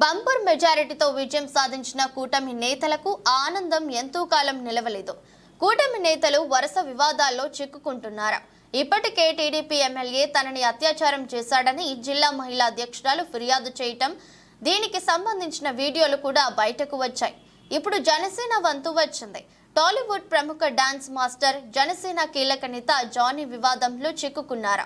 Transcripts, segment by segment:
Bumper మెజారిటీతో విజయం సాధించిన కూటమి నేతలకు ఆనందం ఎంతో కాలం నిలవలేదు. కూటమి నేతలు వరుస వివాదాల్లో చిక్కుకుంటున్నారు? ఇప్పటికే టీడీపీ ఎమ్మెల్యే తనని అత్యాచారం చేశాడని జిల్లా మహిళా అధ్యక్షురాలు ఫిర్యాదు చేయటం దీనికి సంబంధించిన వీడియోలు కూడా బయటకు వచ్చాయి. ఇప్పుడు జనసేన వంతు వచ్చింది. టాలీవుడ్ ప్రముఖ డాన్స్ మాస్టర్ జనసేన కీలక నేత జానీ వివాదంలో చిక్కుకున్నారు?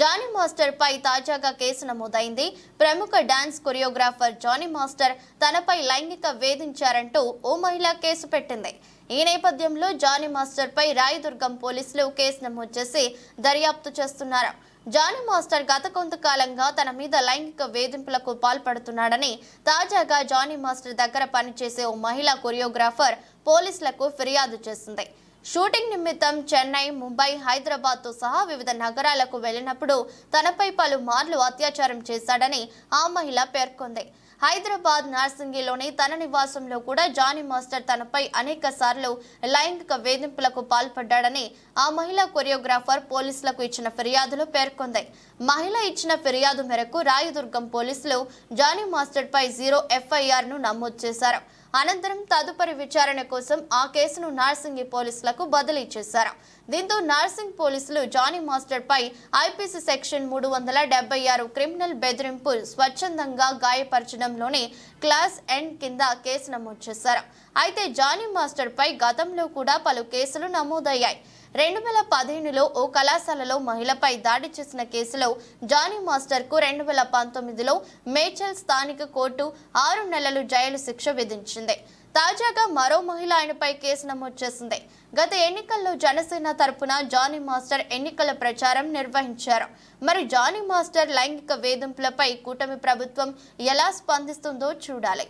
జానీ మాస్టర్ పై తాజాగా కేసు నమోదైంది. ప్రముఖ డాన్స్ కొరియోగ్రాఫర్ జానీ మాస్టర్ తనపై లైంగిక వేధించారంటూ ఓ మహిళ కేసు పెట్టింది. ఈ నేపథ్యంలో జానీ మాస్టర్ పై రాయదుర్గం పోలీసులు కేసు నమోదు చేసి దర్యాప్తు చేస్తున్నారు. జానీ మాస్టర్ గత కొంతకాలంగా తన మీద లైంగిక వేధింపులకు పాల్పడుతున్నాడని తాజాగా జానీ మాస్టర్ దగ్గర పనిచేసే ఓ మహిళా కొరియోగ్రాఫర్ పోలీసులకు ఫిర్యాదు చేసింది. షూటింగ్ నిమిత్తం చెన్నై ముంబై హైదరాబాద్తో సహా వివిధ నగరాలకు వెళ్ళినప్పుడు తనపై పలుమార్లు అత్యాచారం చేశాడని ఆ మహిళ పేర్కొంది. హైదరాబాద్ నార్సింగిలోని తన నివాసంలో కూడా జానీ మాస్టర్ తనపై అనేక సార్లు లైంగిక వేధింపులకు పాల్పడ్డాడని ఆ మహిళా కొరియోగ్రాఫర్ పోలీసులకు ఇచ్చిన ఫిర్యాదులో పేర్కొంది మహిళ ఇచ్చిన ఫిర్యాదు మేరకు రాయదుర్గం పోలీసులు జానీ మాస్టర్ పై జీరో ఎఫ్ఐఆర్ను నమోదు చేశారు. అనంతరం తదుపరి విచారణ కోసం ఆ కేసును నార్సింగి పోలీసులకు బదిలీ చేశారు. దీంతో నార్సింగ్ పోలీసులు జానీ మాస్టర్ పై ఐపీసీ సెక్షన్ మూడు వందల డెబ్బై ఆరు క్రిమినల్ బెదిరింపు స్వచ్ఛందంగా గాయపరచడంలోని క్లాస్ ఎండ్ కింద కేసు నమోదు చేశారు. అయితే జానీ మాస్టర్ పై గతంలో కూడా పలు కేసులు నమోదయ్యాయి. రెండు వేల పదిహేనులో ఓ కళాశాలలో మహిళపై దాడి చేసిన కేసులో జానీ మాస్టర్కు రెండు వేల పంతొమ్మిదిలో మేచల్ స్థానిక కోర్టు ఆరు నెలలు జైలు శిక్ష విధించింది. తాజాగా మరో మహిళ ఆయనపై కేసు నమోదు చేసింది. గత ఎన్నికల్లో జనసేన తరపున జానీ మాస్టర్ ఎన్నికల ప్రచారం నిర్వహించారు. మరి జానీ మాస్టర్ లైంగిక వేధింపులపై కూటమి ప్రభుత్వం ఎలా స్పందిస్తుందో చూడాలి.